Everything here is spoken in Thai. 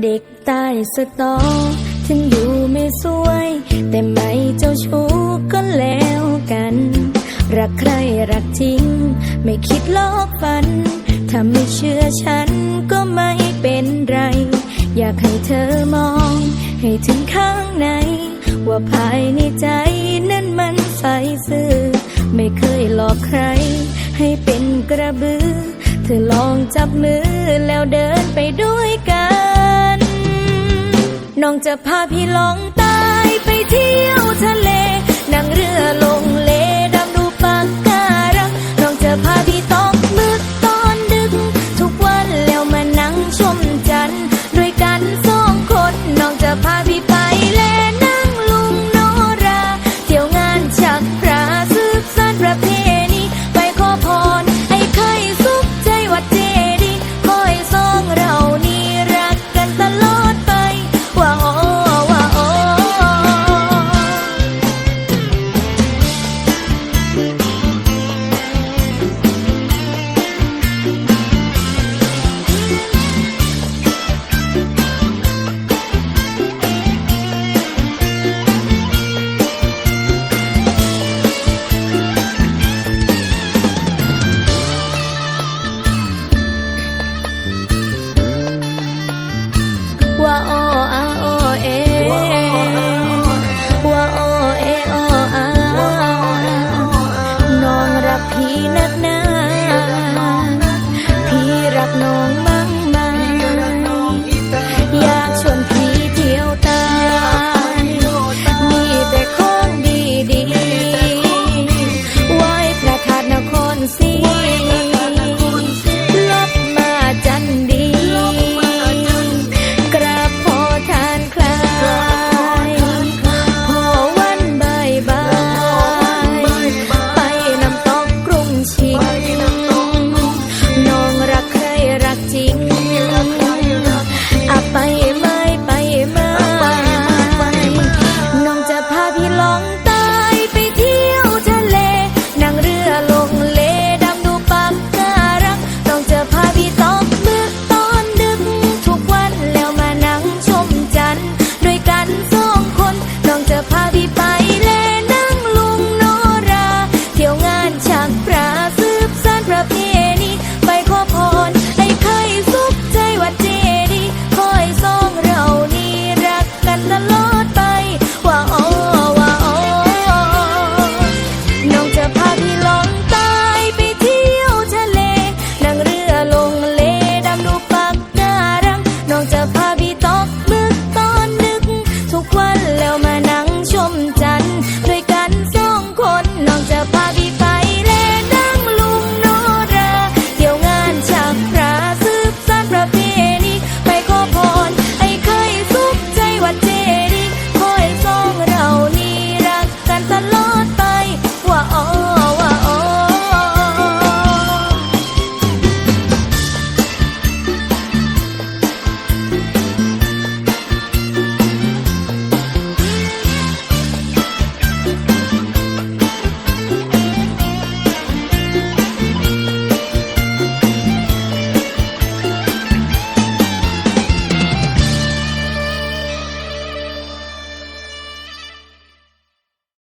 เด็กใต้สตอ ถึงอยู่ไม่สวย แต่ไม่เจ้าชู้ก็แล้วกัน รักใครรักจริง ไม่คิดลอกฝัน ถ้าไม่เชื่อฉันก็ไม่เป็นไร อยากให้เธอมอง ให้ถึงข้างใน ว่าภายในใจนั้นมันใสซื่อ ไม่เคยหลอกใคร ให้เป็นกระบือ เธอลองจับมือแล้วเดินไปด้ จะพาพี่ลองตายไปเที่ยว